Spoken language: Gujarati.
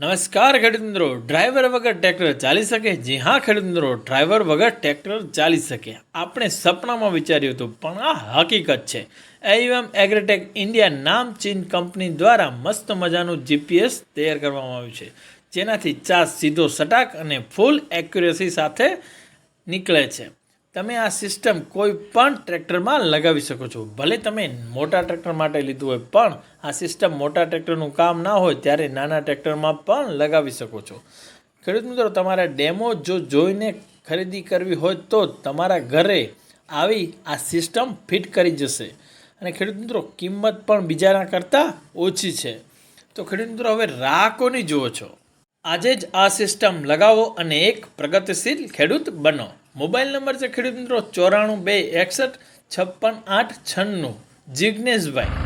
નમસ્કાર ખેડૂત ડ્રાઈવર વગર ટ્રેક્ટર ચાલી શકે? જી હા ખેડૂત ડ્રાઈવર વગર ટ્રેક્ટર ચાલી શકે. આપણે સપનામાં વિચાર્યું હતું, પણ આ હકીકત છે. એમ એગ્રીટેક ઇન્ડિયા નામચીન કંપની દ્વારા મસ્ત મજાનું જીપીએસ તૈયાર કરવામાં આવ્યું છે. જેનાથી ચાર્જ સીધો સટાક અને ફૂલ એક્યુરેસી સાથે નીકળે છે. તમે આ સિસ્ટમ કોઈ પણ ટ્રેક્ટરમાં લગાવી શકો છો. ભલે તમે મોટા ટ્રેક્ટર માટે લીધું હોય, પણ આ સિસ્ટમ મોટા ટ્રેક્ટરનું કામ ના હોય ત્યારે નાના ટ્રેક્ટરમાં પણ લગાવી શકો છો. ખેડૂત મિત્રો, તમારે ડેમો જો જોઈને ખરીદી કરવી હોય તો તમારા ઘરે આવી આ સિસ્ટમ ફિટ કરી જશે. અને ખેડૂત મિત્રો, કિંમત પણ બીજાના કરતાં ઓછી છે. તો ખેડૂત મિત્રો, હવે રાહ કોની જુઓ છો. આજે જ આ સિસ્ટમ લગાવો અને એક પ્રગતિશીલ ખેડૂત બનો. મોબાઈલ નંબર છે ખેડૂત મિત્રો ચોરાણું બે એકસઠ છપ્પન આઠ છન્નું. જિજ્ઞેશભાઈ